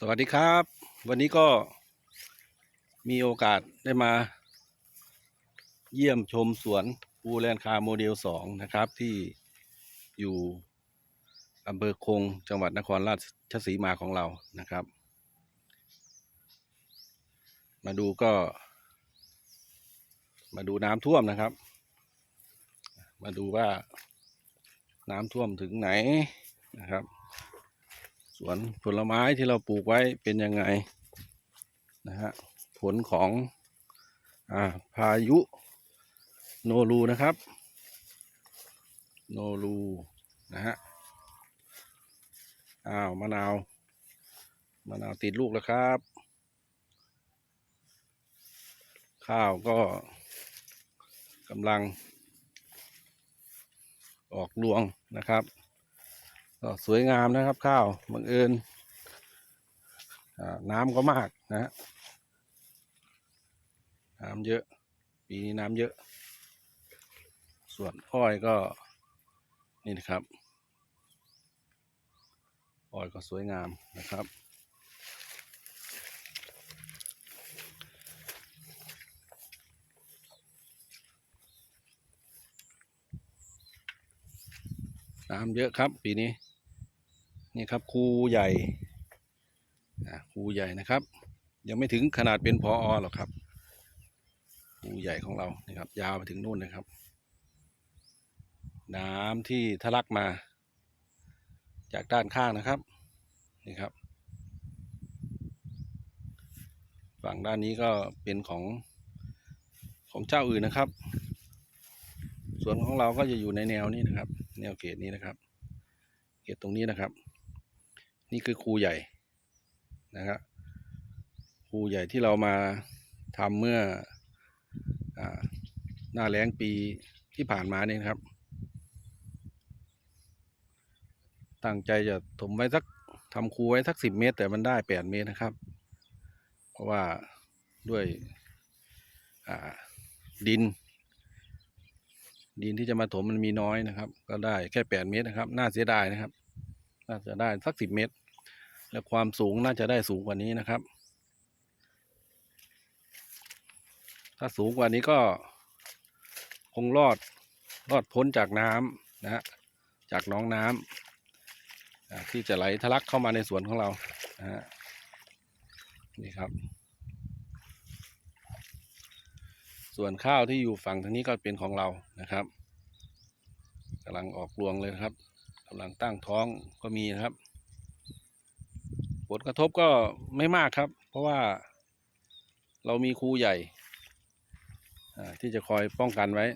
สวัสดีครับ วันนี้ก็มีโอกาสได้มา เยี่ยมชมสวนปูแลนคาโมเดลสองนะครับ ที่อยู่อำเภอคงจังหวัดนครราชสีมาของเรานะครับ มาดูก็ มาดูน้ำท่วมนะครับ มาดูว่าน้ำท่วมถึงไหนนะครับ สวนผลไม้ที่เราปลูกไว้เป็นยังไงนะฮะผลของอาพายุโนรูนะครับ โนรูนะฮะอ้าวมะนาวมะนาวติดลูกแล้วครับ ข้าวก็กำลังออกรวงนะครับ ก็สวยงามนะครับ ข้าวบังเอิญอ่าน้ำก็มากนะฮะน้ำเยอะ ปีนี้น้ำเยอะ ส่วนอ้อยก็นี่นะครับ อ้อยก็สวยงามนะครับน้ำเยอะครับปีนี้ นี่ครับคูใหญ่อ่าคูใหญ่นะครับ ยังไม่ถึงขนาดเป็นพออหรอกครับคูใหญ่ของเรานี่ครับ ยาวไปถึงนู่นนะครับ น้ำที่ทะลักมา จากด้านข้างนะครับนี่ครับ ฝั่งด้านนี้ก็เป็นของของเจ้าอื่นนะครับส่วนของเราก็จะอยู่ในแนวนี้นะครับ แนวเขตนี้นะครับ เขตตรงนี้นะครับ นี่คือครูใหญ่นะครับครูใหญ่ที่เรามาทำเมื่ออหน้าแล้งปีที่ผ่านมานี่นะครับ ตั้งใจจะถมไว้สักทำคูไว้สักสิบเมตร แต่มันได้แปดเมตรนะครับ เพราะว่าด้วยดิน ดินที่จะมาถมมันมีน้อยนะครับ ก็ได้แค่แปดเมตรนะครับ น่าเสียดายนะครับ น่าจะได้สักสิบเมตร และความสูงน่าจะได้สูงกว่านี้นะครับ ถ้าสูงกว่านี้ก็คงรอดรอดพ้นจากน้ำนะฮะจากน้องน้ำที่จะไหลทะลักเข้ามาในสวนของเรานะฮะนี่ครับ ส่วนข้าวที่อยู่ฝั่งทางนี้ก็เป็นของเรานะครับกำลังออกรวงเลยครับ กำลังตั้งท้องก็มีนะครับ ผลกระทบก็ไม่มากครับ เพราะว่าเรามีครูใหญ่ที่จะคอยป้องกันไว้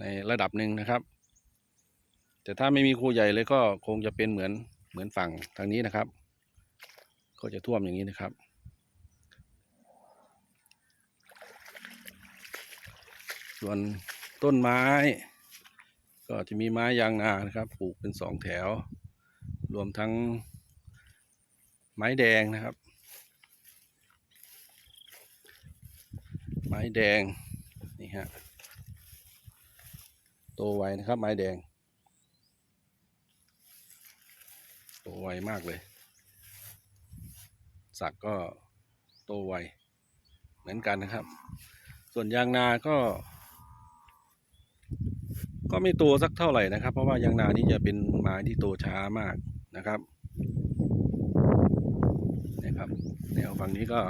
ในระดับหนึ่งนะครับ แต่ถ้าไม่มีครูใหญ่เลยก็คงจะเป็นเหมือนเหมือนฝั่งทางนี้นะครับ ก็จะท่วมอย่างนี้นะครับส่วนต้นไม้ ก็จะมีไม้ยางนานะครับ ปลูกเป็นสองแถว รวมทั้งไม้แดงนะครับ ไม้แดงนี่ฮะโตไวนะครับ ไม้แดง โตไวมากเลย สักก็โตไวเหมือนกันนะครับ ส่วนยางนาก็ ก็ไม่โตสักเท่าไหร่นะครับ เพราะว่ายางนานี่จะเป็นไม้ที่โตช้ามากนะครับนะครับแนวฝั่งนี้ก็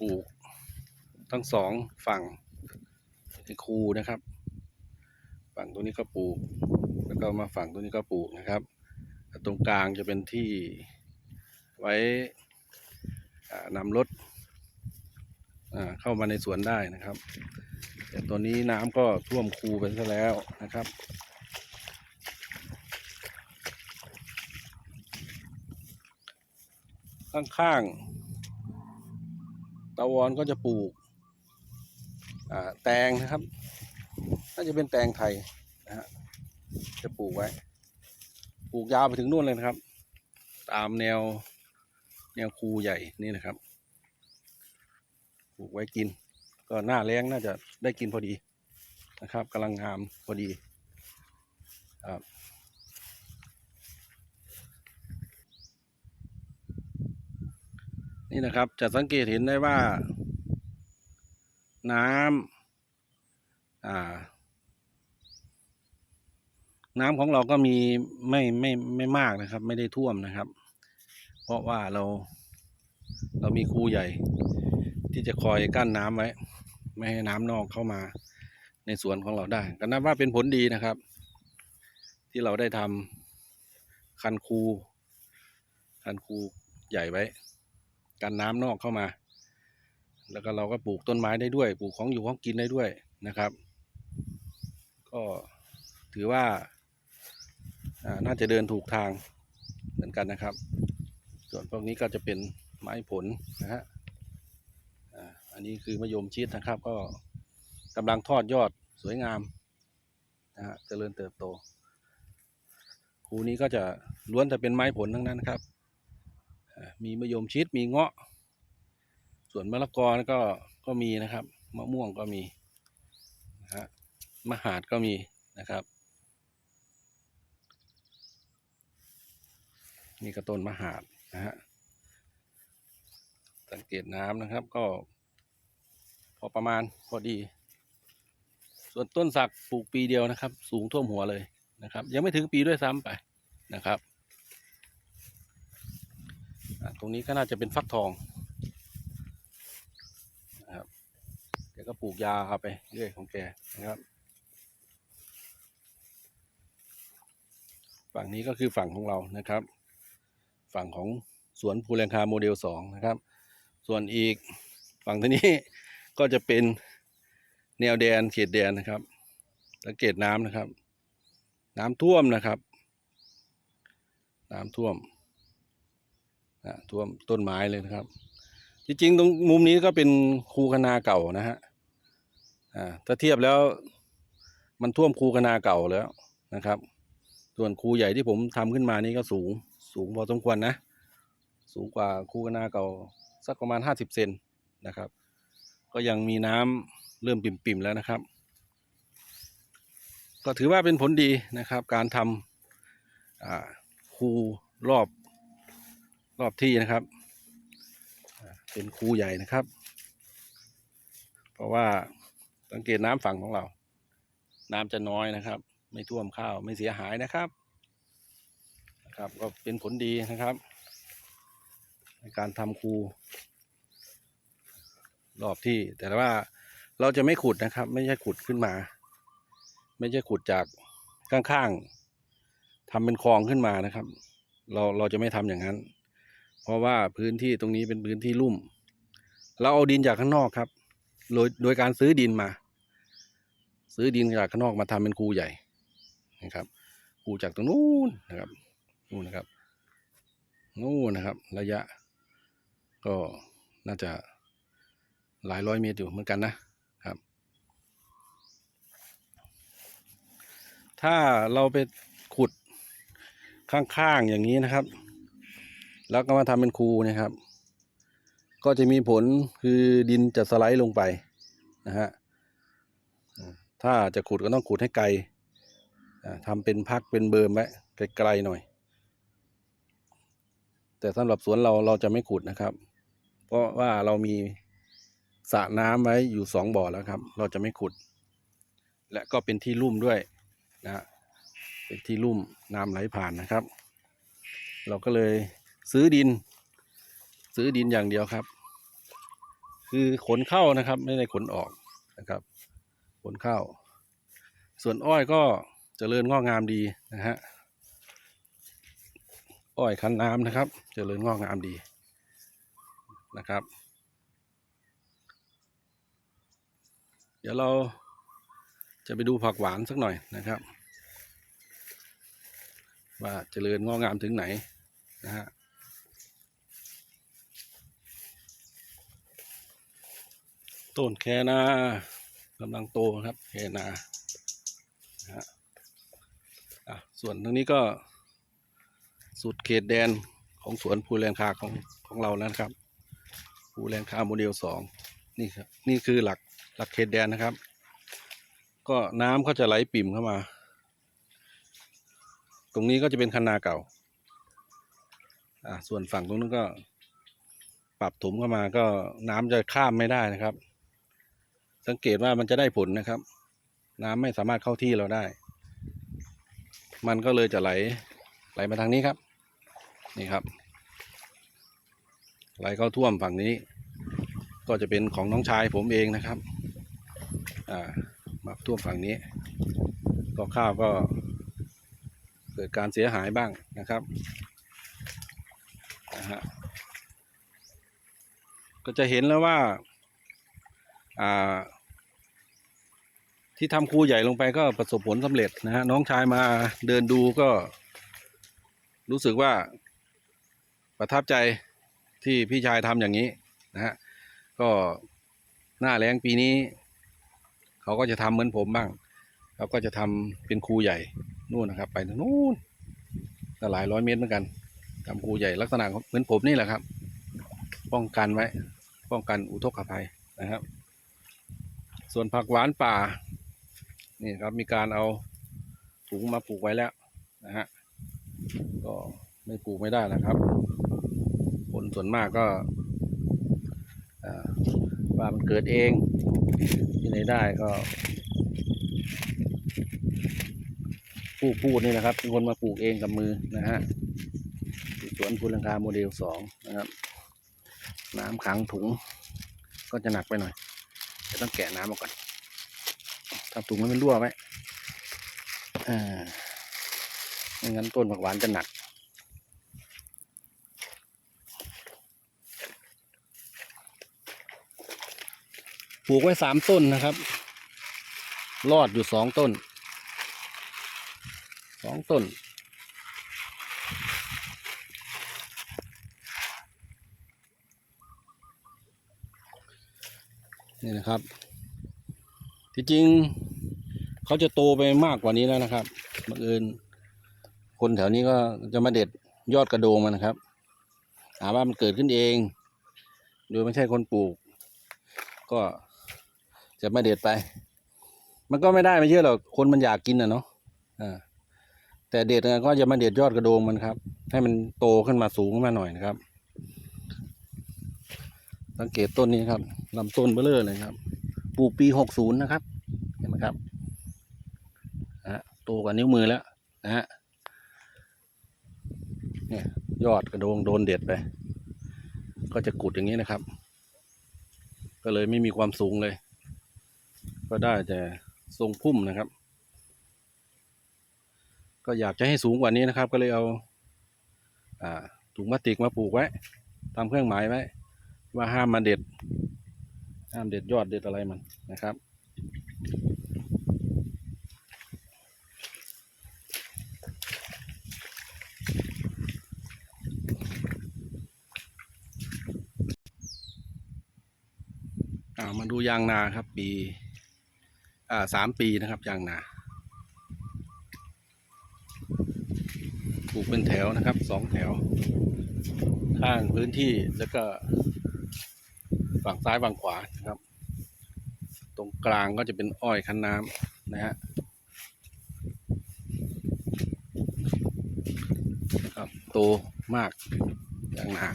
ปลูกทั้งสองฝั่งเป็นคูนะครับ ฝั่งตรงนี้ก็ปลูก แล้วก็มาฝั่งตรงนี้ก็ปลูกนะครับตรงกลางจะเป็นที่ไว้นำรถเข้ามาในสวนได้นะครับ แต่ตอนนี้น้ำก็ท่วมคูไปซะแล้วนะครับ ข้างๆตะวอนก็จะปลูกแตงนะครับ น่าจะเป็นแตงไทยนะฮะจะปลูกไว้ ปลูกยาวไปถึงนู่นเลยนะครับ ตามแนวแนวคูใหญ่นี่นะครับ ปลูกไว้กิน ก็หน้าแล้งน่าจะได้กินพอดีนะครับกำลังงามพอดีครับนี่นะครับจะสังเกตเห็นได้ว่า น้ำน้ำของเราก็มีไม่ไม่ไม่มากนะครับ ไม่ได้ท่วมนะครับ เพราะว่าเราเรามีคูใหญ่ที่จะคอยกั้นน้ำไว้ ไม่ให้น้ำนอกเข้ามาในสวนของเราได้ ก็นับว่าเป็นผลดีนะครับ ที่เราได้ทำคันคูคันคูใหญ่ไว้ กันน้ำนอกเข้ามา แล้วก็เราก็ปลูกต้นไม้ได้ด้วย ปลูกของอยู่ของกินได้ด้วยนะครับ ก็ถือว่าน่าจะเดินถูกทางเหมือนกันนะครับ ส่วนพวกนี้ก็จะเป็นไม้ผลนะฮะ นนี้คือมะยมชิดนะครับ ก็กำลังทอดยอดสวยงามนะฮะเจริญเติบโตคูนี้ก็จะล้วนแต่เป็นไม้ผลทั้งนั้นครับมีมะยมชิดมีเงาะ ส่วนมะละกอก็ก็มีนะครับมะม่วงก็มีนะฮะมะหาดก็มีนะครับนี่ก็ต้นมะหาดนะฮะสังเกตน้ำนะครับก็ พอประมาณพอดี ส่วนต้นสักปลูกปีเดียวนะครับ สูงท่วมหัวเลยนะครับ ยังไม่ถึงปีด้วยซ้ำไปนะครับตรงนี้ก็น่าจะเป็นฟักทองนะครับแกก็ปลูกยาครับไปเรื่อยของแกนะครับ ฝั่งนี้ก็คือฝั่งของเรานะครับ ฝั่งของสวนภูแรงคาโมเดลสองนะครับ ส่วนอีกฝั่งทีนี้ ก็จะเป็นแนวแดนเขตแดนนะครับ สังเกตน้ำนะครับ น้ำท่วมนะครับ น้ำท่วมนะท่วมต้นไม้เลยนะครับ จริงๆตรงมุมนี้ก็เป็นคูคนาเก่านะฮะอ่าถ้าเทียบแล้วมันท่วมคูคนาเก่าแล้วนะครับ ส่วนคูใหญ่ที่ผมทำขึ้นมานี่ก็สูงสูงพอสมควรนะ สูงกว่าคูคนาเก่าสักประมาณห้าสิบเซนนะครับ ก็ยังมีน้ำเริ่มปิ่มๆแล้วนะครับ ก็ถือว่าเป็นผลดีนะครับ การทำคูรอบรอบที่นะครับ เป็นคูใหญ่นะครับ เพราะว่าสังเกตน้ำฝั่งของเรา น้ำจะน้อยนะครับ ไม่ท่วมข้าวไม่เสียหายนะครับนะครับ ก็เป็นผลดีนะครับ ในการทำคู รอบที่ แต่ว่าเราจะไม่ขุดนะครับ ไม่ใช่ขุดขึ้นมา ไม่ใช่ขุดจากข้างๆทำเป็นคลองขึ้นมานะครับ เราเราจะไม่ทำอย่างนั้น เพราะว่าพื้นที่ตรงนี้เป็นพื้นที่ลุ่ม เราเอาดินจากข้างนอกครับ โดยโดยการซื้อดินมา ซื้อดินจากข้างนอกมาทำเป็นคูใหญ่นะครับคูจากตรงนู้นนะครับนู่นนะครับนู่นนะครับ ระยะ ก็น่าจะ หลายร้อยเมตรอยู่เหมือนกันนะครับ ถ้าเราไปขุดข้างๆอย่างนี้นะครับ แล้วก็มาทำเป็นคูนะครับ ก็จะมีผลคือดินจะสไลด์ลงไปนะฮะถ้าจะขุดก็ต้องขุดให้ไกลทำเป็นพักเป็นเบิร์มไว้ไกลๆหน่อย แต่สำหรับสวนเราเราจะไม่ขุดนะครับ เพราะว่าเรามี สระน้ำไว้อยู่สองบ่อแล้วครับ เราจะไม่ขุด และก็เป็นที่ลุ่มด้วยนะเป็นที่ลุ่มน้ำไหลผ่านนะครับ เราก็เลยซื้อดิน ซื้อดินอย่างเดียวครับ คือขนเข้านะครับ ไม่ได้ขนออกนะครับขนเข้า ส่วนอ้อยก็เจริญงอกงามดีนะฮะอ้อยคันน้ำนะครับเจริญงอกงามดีนะครับ เดี๋ยวเราจะไปดูผักหวานสักหน่อยนะครับ ว่าเจริญงอกงามถึงไหนนะฮะต้นแคนากำลังโตครับแคนานะฮะส่วนตรงนี้ก็สุดเขตแดนของสวนภูแรงคาของของเราแล้วนะครับภูแรงคาโมเดลสองนี่ครับนี่คือหลัก หลักเขตแดนนะครับ ก็น้ำก็จะไหลปิ่มเข้ามา ตรงนี้ก็จะเป็นคันนาเก่า อ่าส่วนฝั่งตรงนู้นก็ ปรับถมเข้ามาก็น้ำจะข้ามไม่ได้นะครับ สังเกตว่ามันจะได้ผลนะครับ น้ำไม่สามารถเข้าที่เราได้ มันก็เลยจะไหลไหลมาทางนี้ครับ นี่ครับ ไหลเข้าท่วมฝั่งนี้ ก็จะเป็นของน้องชายผมเองนะครับ มาท่วมฝั่งนี้ ก็ข้าวก็เกิดการเสียหายบ้างนะครับนะฮะก็จะเห็นแล้วว่าอ่าที่ทำคูใหญ่ลงไปก็ประสบผลสำเร็จนะฮะน้องชายมาเดินดูก็รู้สึกว่าประทับใจที่พี่ชายทำอย่างนี้นะฮะก็หน้าแรงปีนี้ เขาก็จะทำเหมือนผมบ้างเขาก็จะทำเป็นครูใหญ่นู่นนะครับ ไปทางนู้นหลายร้อยเมตรเหมือนกันทำครูใหญ่ลักษณะเหมือนผมนี่แหละครับ ป้องกันไว้ ป้องกันอุทกภัยนะครับ ส่วนผักหวานป่า นี่ครับมีการเอาถุงมาปลูกไว้แล้วนะฮะก็ไม่ปลูกไม่ได้นะครับคนส่วนมากก็อ่าว่ามันเกิดเอง ที่ไหนได้ก็ ผู้พูดนี่นะครับเป็นคนมาปลูกเองกับมือนะฮะสวนพูลังคาโมเดลสองนะครับ น้ำขังถุงก็จะหนักไปหน่อยจะต้องแกะน้ำออกก่อนทำถุงให้มันรั่วไว้อ่าไม่งั้นต้นผักหวานจะหนัก ลูกไว้สามต้นนะครับ รอดอยู่สองต้น สองต้น นี่นะครับ ที่จริงเขาจะโตไปมากกว่านี้แล้วนะครับบังเอิญคนแถวนี้ก็จะมาเด็ดยอดกระโดงมันนะครับหาว่ามันเกิดขึ้นเอง โดยไม่ใช่คนปลูก ก็ จะไมาเด็ดไป มันก็ไม่ได้ไม่เชื่อหรอกคนมันอยากกินนะเนาะอ่าแต่เด็ดก็จะมาเด็ดยอดกระโดงมันครับ ให้มันโตขึ้นมาสูงขึ้นมาหน่อยนะครับ สังเกตต้นนี้ครับลำต้นเบลอเลยครับปลูกปีหกศูนย์นะครับเห็นไหมครับฮะโตกว่านิ้วมือแล้วนะฮะเนี่ยยอดกระโดงโดนเด็ดไป ก็จะกุดอย่างนี้นะครับ ก็เลยไม่มีความสูงเลย ก็ได้แต่ทรงพุ่มนะครับ ก็อยากจะให้สูงกว่านี้นะครับ ก็เลยเอาอถุงพลาสติกมาปลูกไว้ทำเครื่องหมายไว้ ว่าห้ามมาเด็ด ห้ามเด็ดยอดเด็ดอะไรมันนะครับามาดูยางนาครับปี สามปีนะครับยางนาปลูกเป็นแถวนะครับสองแถว ข้างพื้นที่แล้วก็ฝั่งซ้ายฝั่งขวานะครับ ตรงกลางก็จะเป็นอ้อยคั้นน้ำนะฮะครับโตมากยางนา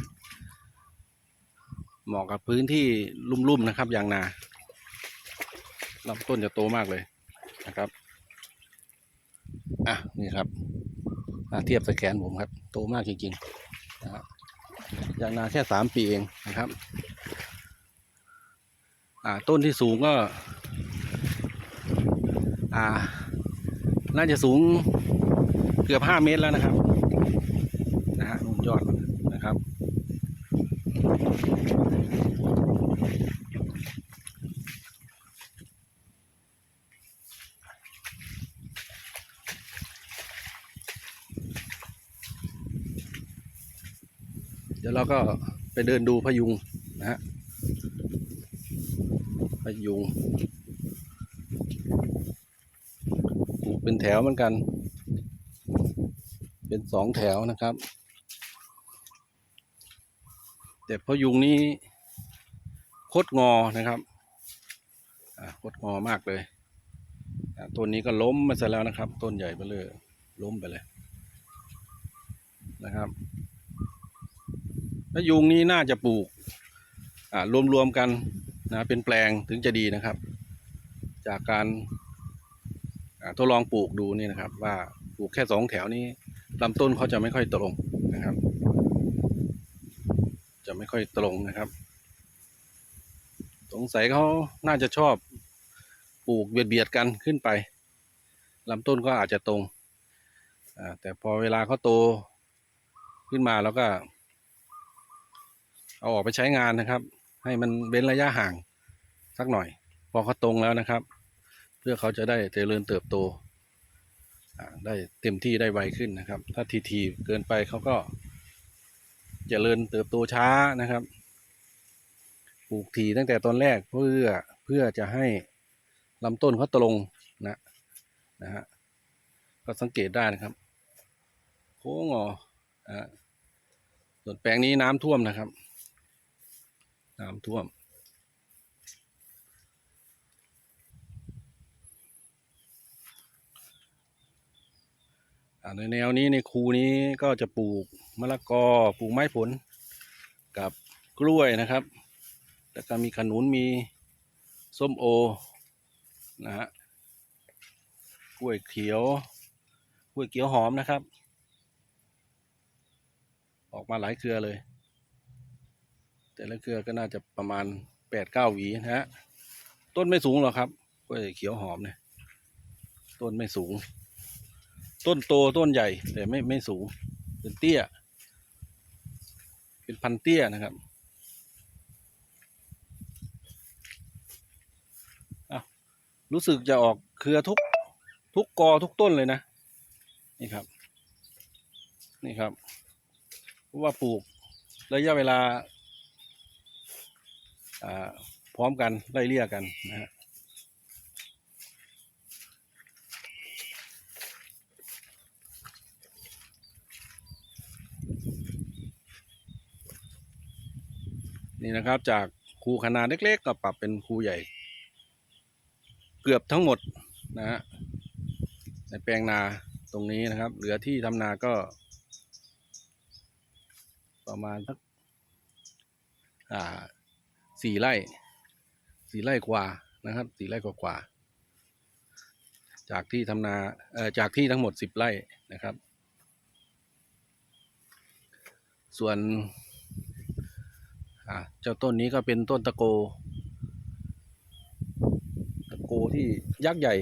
เหมาะกับพื้นที่ลุ่มๆนะครับยางนา ลำต้นจะโตมากเลยนะครับ อะนี่ครับอะเทียบสแกนผมครับ โตมากจริงๆนะฮะยางนาแค่สามปีเองนะครับ อ่าต้นที่สูงก็ อ่า น่าจะสูงเกือบห้าเมตรแล้วนะครับ นะฮะนู่นยอดมันนะครับ เดี๋ยวเราก็ไปเดินดูพยุงนะฮะพยุงปลูกเป็นแถวเหมือนกัน เป็นสองแถวนะครับ แต่พยุงนี้คดงอนะครับอ่าคดงอมากเลยต้นนี้ก็ล้มมาซะแล้วนะครับ ต้นใหญ่ไปเลย ล้มไปเลยนะครับ ถ้ายุงนี้น่าจะปลูกอ่ารวมๆกันนะเป็นแปลงถึงจะดีนะครับ จากการทดลองปลูกดูนี่นะครับ ว่าปลูกแค่สองแถวนี้ลำต้นเขาจะไม่ค่อยตรงนะครับ จะไม่ค่อยตรงนะครับ สงสัยเขาน่าจะชอบปลูกเบียดเบียดๆกันขึ้นไปลำต้นก็อาจจะตรงแต่พอเวลาเขาโตขึ้นมาแล้วก็ เอาออกไปใช้งานนะครับ ให้มันเว้นระยะห่างสักหน่อย พอเขาตรงแล้วนะครับ เพื่อเขาจะได้เจริญเติบโตได้เต็มที่ได้ไวขึ้นนะครับ ถ้าทีทีเกินไปเขาก็จเจริญเติบโตช้านะครับ ปลูกทีตั้งแต่ตอนแรกเพื่อเพื่อจะให้ลำต้นเขาตรงนะนะฮะก็สังเกตได้นะครับโค้งออ่าส่วนแปลงนี้น้ำท่วมนะครับ น้ำท่วม ในแนวนี้ในคูนี้ก็จะปลูกมะละกอปลูกไม้ผล กับกล้วยนะครับ แล้วก็มีขนุนมีส้มโอนะฮะกล้วยเขียวกล้วยเขียวหอมนะครับ ออกมาหลายเครือเลย แต่ละเครือก็น่าจะประมาณแปดเก้าหวีนะฮะต้นไม่สูงหรอกครับกล้วยเขียวหอมเนี่ยต้นไม่สูง ต้นโตต้นใหญ่ แต่ไม่ไม่สูง เป็นเตี้ย เป็นพันเตี้ยนะครับอ้าวรู้สึกจะออกเครือทุกทุกกอทุกต้นเลยนะ นี่ครับ นี่ครับว่าปลูกระยะเวลา พร้อมกันไล่เลี่ยกันนะฮะนี่นะครับจากคูขนาดเล็กๆ ก็ปรับเป็นคูใหญ่ เกือบทั้งหมดนะฮะในแปลงนาตรงนี้นะครับ เหลือที่ทำนาก็ ประมาณสักอ่า สี่ไร่สี่ไร่กว่านะครับสี่ไร่กว่าๆจากที่ทำนาเอ่อจากที่ทั้งหมดสิบไร่นะครับ ส่วนอ่าเจ้าต้นนี้ก็เป็นต้นตะโก ตะโกที่ยักษ์ใหญ่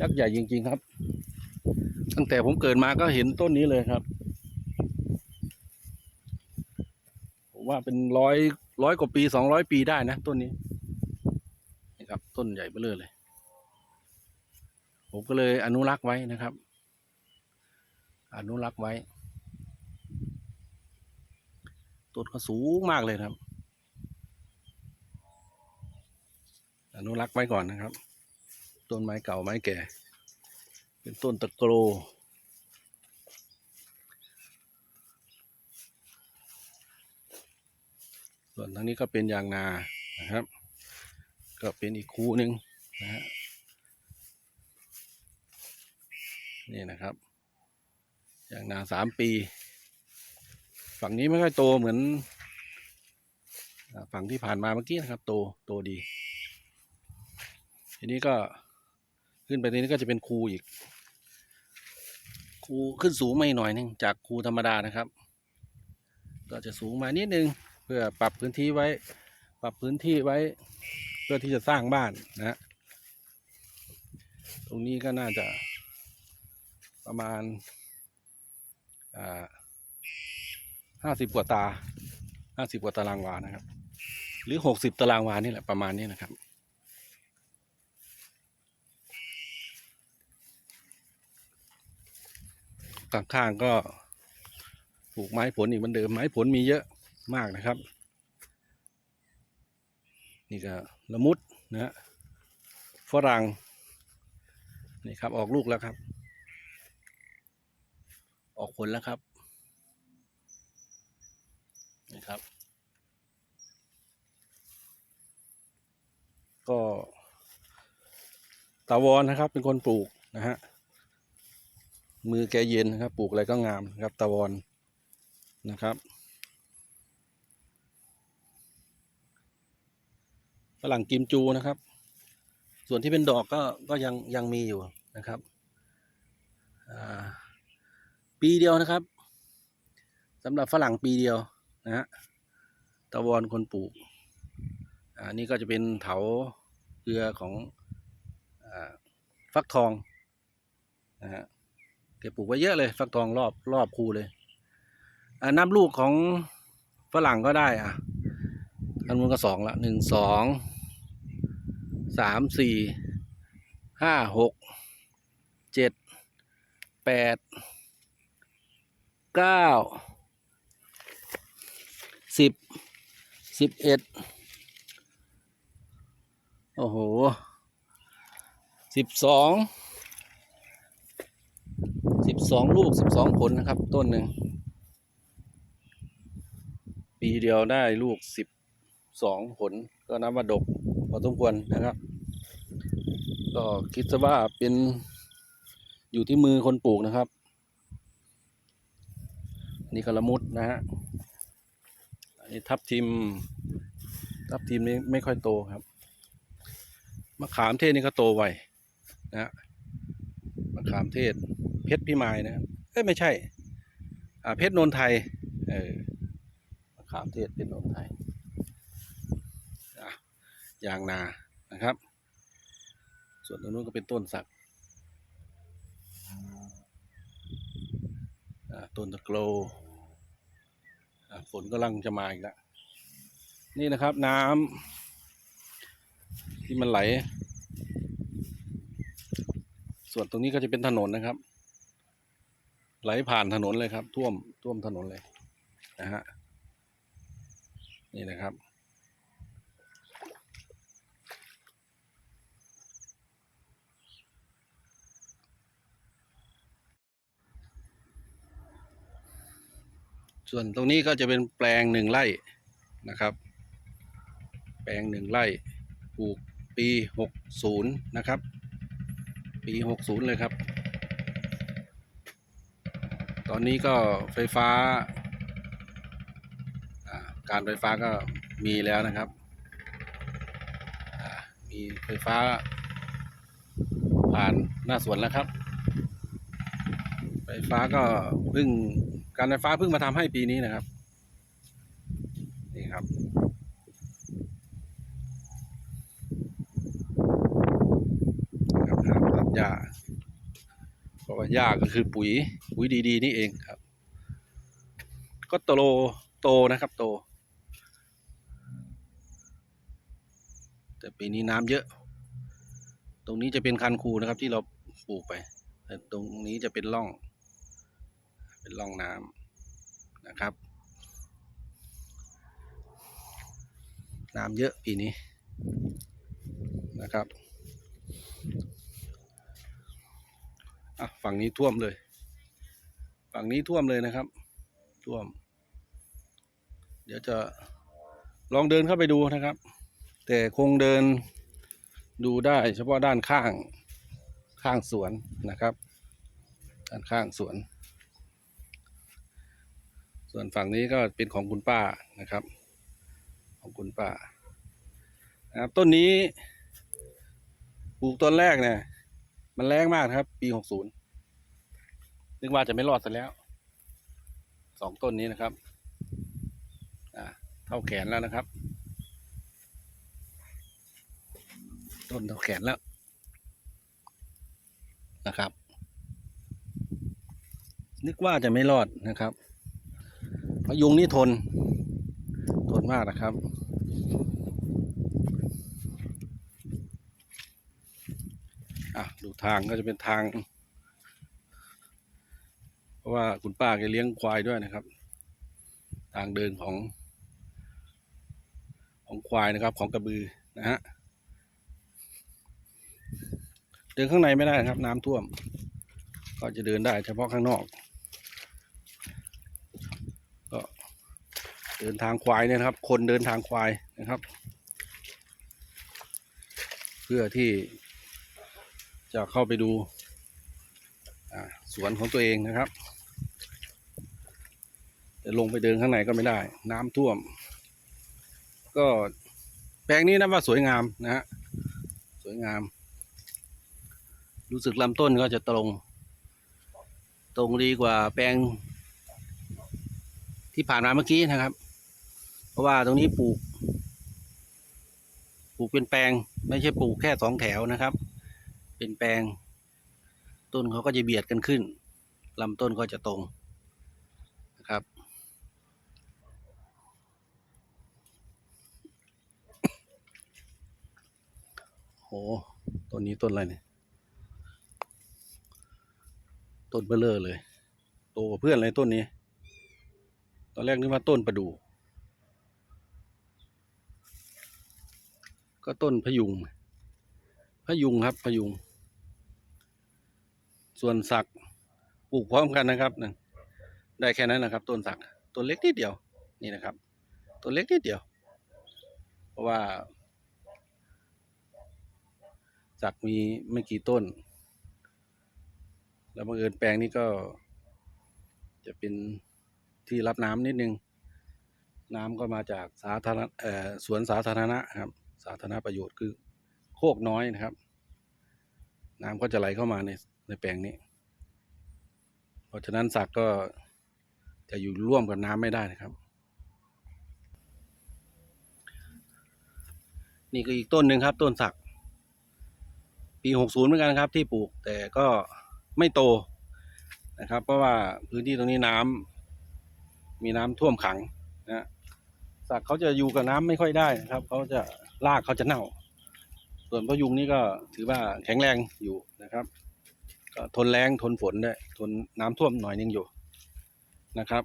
ยักษ์ใหญ่จริง ๆครับ ตั้งแต่ผมเกิดมาก็เห็นต้นนี้เลยครับ ผมว่าเป็นร้อย ร้อยกว่าปีสองร้อยปีได้นะต้นนี้นี่ครับ ต้นใหญ่เบ้อเร่อเลย ผมก็เลยอนุรักษ์ไว้นะครับ อนุรักษ์ไว้ ต้นก็สูงมากเลยครับ อนุรักษ์ไว้ก่อนนะครับ ต้นไม้เก่าไม้แก่ เป็นต้นตะโกร ส่วนทางนี้ก็เป็นยางนานะครับ ก็เป็นอีกคูหนึ่งนะฮะนี่นะครับยางนาสามปี ฝั่งนี้ไม่ค่อยโตเหมือนฝั่งที่ผ่านมาเมื่อกี้นะครับ โตโตดี ทีนี้ก็ขึ้นไปทีนี้ก็จะเป็นคูอีก คูขึ้นสูงมาอีกหน่อยหนึงจากคูธรรมดานะครับ ก็จะสูงมานิดนึง เพื่อปรับพื้นที่ไว้ ปรับพื้นที่ไว้ เพื่อที่จะสร้างบ้านนะฮะตรงนี้ก็น่าจะประมาณห้าสิบกว่าตาห้าสิบกว่าตารางวานะครับ หรือหกสิบตารางวานี่แหละประมาณนี้นะครับข้างๆก็ปลูกไม้ผลอีกเหมือนเดิมไม้ผลมีเยอะ มากนะครับ นี่ก็ละมุดนะฮะฝรั่งนี่ครับออกลูกแล้วครับ ออกผลแล้วครับนี่ครับ ก็ตาวรนนะครับ เป็นคนปลูกนะฮะมือแกเย็นนะครับ ปลูกอะไรก็งามนะครับตาวรนะครับ ฝรั่งกิมจูนะครับ ส่วนที่เป็นดอกก็ก็ยังยังมีอยู่นะครับปีเดียวนะครับสำหรับฝรั่งปีเดียวนะฮะตะวอนคนปลูกอ่านี่ก็จะเป็นเถาเกลือของอาฟักทองนะฮะแกปลูกไว้เยอะเลย ฟักทองรอบรอบคูเลยนับลูกของฝรั่งก็ได้อะอันนู้นก็สองละหนึ่งสอง สามสี่ห้าหกเจ็ดแปดเก้าสิบสิบเอ็ดโอ้โหสิบสองสิบสองลูกสิบสองผลนะครับ ต้นหนึ่ง ปีเดียวได้ลูกสิบ สองผลก็นับว่าดกพอสมควรนะครับ ก็คิดซะว่าเป็นอยู่ที่มือคนปลูกนะครับ นี่กระมุดนะฮะอันนี้ทับทิม ทับทิมนี้ไม่ค่อยโตครับมะขามเทศนี่ก็โตไวนะฮะมะขามเทศ เพชรพิมายนะครับเอ้ยไม่ใช่ อ่าเพชรนนไทยเออมะขามเทศเพชรนนไทย ยางนานะครับ ส่วนตรงนู้นก็เป็นต้นสักต้นตะโกรฝนกำลังจะมาอีกแล้วนี่นะครับน้ำที่มันไหล ส่วนตรงนี้ก็จะเป็นถนนนะครับ ไหลผ่านถนนเลยครับ ท่วมท่วมถนนเลยนะฮะนี่นะครับ ส่วนตรงนี้ก็จะเป็นแปลงหนึ่งไร่นะครับ แปลงหนึ่งไร่ปลูกปีหกศูนย์นะครับ ปีหกศูนย์เลยครับ ตอนนี้ก็ไฟฟ้า การไฟฟ้าก็มีแล้วนะครับ มีไฟฟ้าผ่านหน้าสวนแล้วครับ ไฟฟ้าก็เพิ่ง การไฟฟ้าเพิ่งมาทำให้ปีนี้นะครับ นี่ครับ ครับหาตัดหญ้าเพราะว่าหญ้าก็คือปุ๋ย ปุ๋ยดีๆ นี่เองครับ ก็โตโตนะครับ โต แต่ปีนี้น้ำเยอะ ตรงนี้จะเป็นคันคูนะครับที่เราปลูกไป แต่ตรงนี้จะเป็นร่อง เป็นร่องน้ำนะครับ น้ำเยอะปีนี้นะครับอะฝั่งนี้ท่วมเลย ฝั่งนี้ท่วมเลยนะครับ ท่วม เดี๋ยวจะลองเดินเข้าไปดูนะครับ แต่คงเดินดูได้เฉพาะด้านข้างข้างสวนนะครับ ด้านข้างสวน ส่วนฝั่งนี้ก็เป็นของคุณป้านะครับ ของคุณป้านะครับต้นนี้ปลูกต้นแรกเนี่ย มันแรงมากครับ ปีหกศูนย์นึกว่าจะไม่รอดซะแล้วสองต้นนี้นะครับ อ่าเท่าแขนแล้วนะครับ ต้นเท่าแขนแล้วนะครับ นึกว่าจะไม่รอดนะครับ พยุงนี่ทน ทนมากนะครับ อะ ดูทางก็จะเป็นทาง เพราะว่าคุณป้าแกเลี้ยงควายด้วยนะครับ ทางเดินของ ของควายนะครับ ของกระบือนะฮะ เดินข้างในไม่ได้นะครับ น้ำท่วม ก็จะเดินได้เฉพาะข้างนอก เดินทางควายเนี่ยนะครับ คนเดินทางควายนะครับ เพื่อที่จะเข้าไปดูสวนของตัวเองนะครับแต่ลงไปเดินข้างในก็ไม่ได้ น้ำท่วม ก็แปลงนี้นับว่าสวยงามนะฮะสวยงาม รู้สึกลำต้นก็จะตรง ตรงดีกว่าแปลงที่ผ่านมาเมื่อกี้นะครับ เพราะว่าตรงนี้ปลูก ปลูกเป็นแปลง ไม่ใช่ปลูกแค่สองแถวนะครับ เป็นแปลง ต้นเขาก็จะเบียดกันขึ้นลำต้นก็จะตรงนะครับโหต้นนี้ต้นอะไรเนี่ย ต้นเบลเลอร์เลย โตกว่าเพื่อนเลยต้นนี้ ตอนแรกนึกว่าต้นประดู่ ก็ต้นพยุง พยุงครับพยุง ส่วนสักปลูกพร้อมกันนะครับได้แค่นั้นนะครับ ต้นสักต้นเล็กนิดเดียวนี่นะครับต้นเล็กนิดเดียว เพราะว่า สักมีไม่กี่ต้น แล้วบังเอิญแปลงนี้ก็ จะเป็นที่รับน้ำนิดนึง น้ำก็มาจากสาธารณสวนสาธารณะครับ สาธารณประโยชน์คือโคกน้อยนะครับ น้ำก็จะไหลเข้ามาในในแปลงนี้ เพราะฉะนั้นสักก็จะอยู่ร่วมกับน้ำไม่ได้นะครับ นี่ก็อีกต้นหนึ่งครับ ต้นสักปีหกศูนย์เหมือนกันครับ ที่ปลูกแต่ก็ไม่โตนะครับ เพราะว่าพื้นที่ตรงนี้น้ำมีน้ำท่วมขังนะสักเขาจะอยู่กับน้ำไม่ค่อยได้นะครับ เขาจะ รากเขาจะเน่า ส่วนพยุงนี่ก็ถือว่าแข็งแรงอยู่นะครับ ก็ทนแรงทนฝนได้ทนน้ำท่วมหน่อยนึงอยู่นะครับ